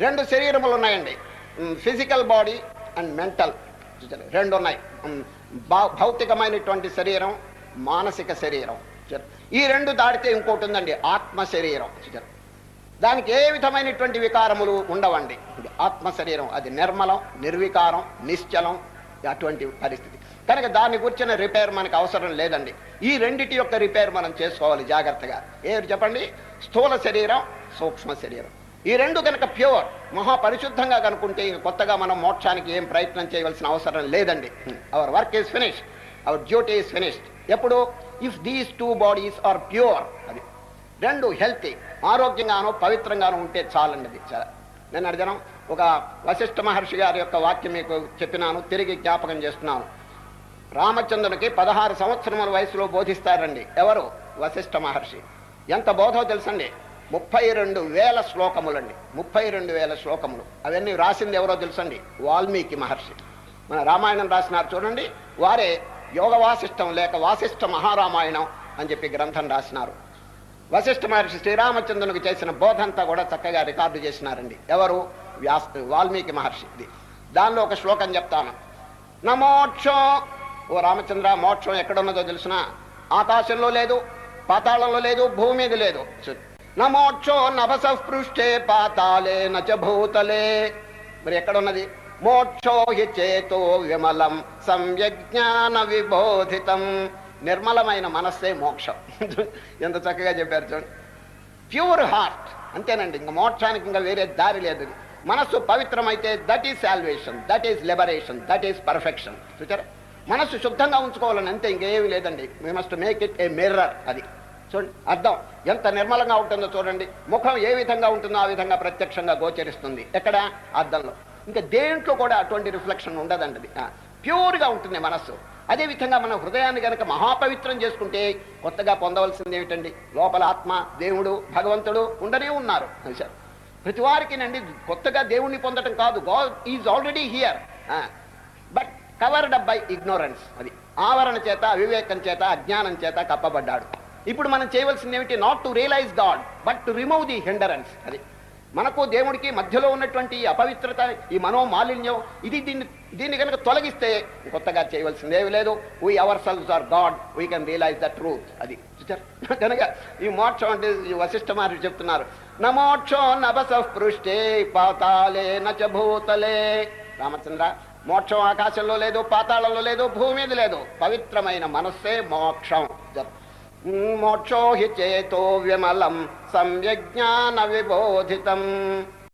రెండు శరీరములు ఉన్నాయండి. Physical body and mental రెండు ఉన్నాయి. భౌ- భౌతికమైనటువంటి శరీరం మానసిక శరీరం. ఈ రెండు దాటితే ఇంకోటి ఉందండి ఆత్మ శరీరం. దానికి ఏ విధమైనటువంటి వికారములు ఉండవండి. ఆత్మ శరీరం అది నిర్మలం నిర్వికారం నిశ్చలం అటువంటి పరిస్థితి. కనుక దాని గురించిన రిపేర్ మనకు అవసరం లేదండి. ఈ రెండిటి యొక్క రిపేర్ మనం చేసుకోవాలి జాగ్రత్తగా. ఏమిటి చెప్పండి? స్థూల శరీరం సూక్ష్మ శరీరం. ఈ రెండు కనుక ప్యూర్ మహాపరిశుద్ధంగా కనుకుంటే ఇంక కొత్తగా మనం మోక్షానికి ఏం ప్రయత్నం చేయవలసిన అవసరం లేదండి. Our work is finished our duty is finished ఎప్పుడు? If these two bodies are pure అది రెండు హెల్తీ ఆరోగ్యంగాను పవిత్రంగాను ఉంటే చాలండి అది చాలా. నేను అడిగాను ఒక వశిష్ఠ మహర్షి గారి యొక్క వాక్యం మీకు చెప్పినాను తిరిగి జ్ఞాపకం చేస్తున్నాను. రామచంద్రునికి పదహారు సంవత్సరముల వయసులో బోధిస్తారండి. ఎవరు? వశిష్ఠ మహర్షి. ఎంత బోధో తెలుసండి? ముప్పై రెండు వేల శ్లోకములండి. ముప్పై రెండు వేల శ్లోకములు. అవన్నీ రాసింది ఎవరో తెలుసండి? వాల్మీకి మహర్షి. మన రామాయణం రాసినారు చూడండి. వారే యోగ వాసిష్టం లేక వాసిష్ఠ మహారామాయణం అని చెప్పి గ్రంథం రాసినారు. వశిష్ఠ మహర్షి శ్రీరామచంద్రునికి చేసిన బోధంతా కూడా చక్కగా రికార్డు చేసినారండి. ఎవరు? వ్యాస్ వాల్మీకి మహర్షి. ఇది. దానిలో ఒక శ్లోకం చెప్తాను. నా మోక్షం ఓ రామచంద్ర మోక్షం ఎక్కడున్నదో తెలిసిన? ఆకాశంలో లేదు పాతాళంలో లేదు భూమి మీద లేదు. నా మోక్షో నభస పృష్ఠే పాతాలే నచ భూతలే. మరి ఎక్కడున్నది? మోక్షో హి చేతో విమలం సంయజ్ఞాన విబోధితం. నిర్మలమైన మనస్సే మోక్షం. ఎంత చక్కగా చెప్పారు చూడండి ప్యూర్ హార్ట్. అంతేనండి ఇంకా మోక్షానికి ఇంకా వేరే దారి లేదు. మనస్సు పవిత్రమైతే that is salvation that is liberation that is perfection. చూచారా? మనస్సు శుద్ధంగా ఉంచుకోవాలని అంతే ఇంకేమీ లేదండి. We must make it a mirror అది. చూడండి అర్థం. ఎంత నిర్మలంగా ఉంటుందో చూడండి. ముఖం ఏ విధంగా ఉంటుందో ఆ విధంగా ప్రత్యక్షంగా గోచరిస్తుంది. ఎక్కడ? అర్థంలో ఇంకా దేంట్లో కూడా అటువంటి రిఫ్లెక్షన్ ఉండదండి ప్యూర్గా ఉంటుంది మనస్సు. అదేవిధంగా మన హృదయాన్ని కనుక మహాపవిత్రం చేసుకుంటే కొత్తగా పొందవలసింది ఏమిటండి? లోపల ఆత్మ దేవుడు భగవంతుడు ఉండనే ఉన్నారు. ప్రతి వారికి నండి కొత్తగా దేవుణ్ణి పొందటం కాదు. God is already here. But covered up by ignorance. అది ఆవరణ చేత అవివేకం చేత అజ్ఞానం చేత కప్పబడ్డాడు. ఇప్పుడు మనం చేయవలసింది ఏమిటి not to realise God but to remove the hindrance అది మనకు దేవుడికి మధ్యలో ఉన్నటువంటి ఈ అపవిత్రత ఈ మనోమాలిన్యం ఇది దీన్ని దీన్ని కనుక తొలగిస్తే కొత్తగా చేయవలసింది ఏమి లేదు. We ourselves are God we can realise the truth అది చూచారు కనుక ఈ మోక్షం అంటే ఈ వశిష్ఠ మహర్షి చెప్తున్నారు. నమోక్షో మోక్షో నభస పాతాలే నచ భూతలే. రామచంద్ర మోక్షం ఆకాశంలో లేదు పాతాళంలో లేదు భూమి మీద లేదు. పవిత్రమైన మనస్సే మోక్షం. మోక్షో హి చేతో విమలం సమ్యజ్ఞాన విబోధితం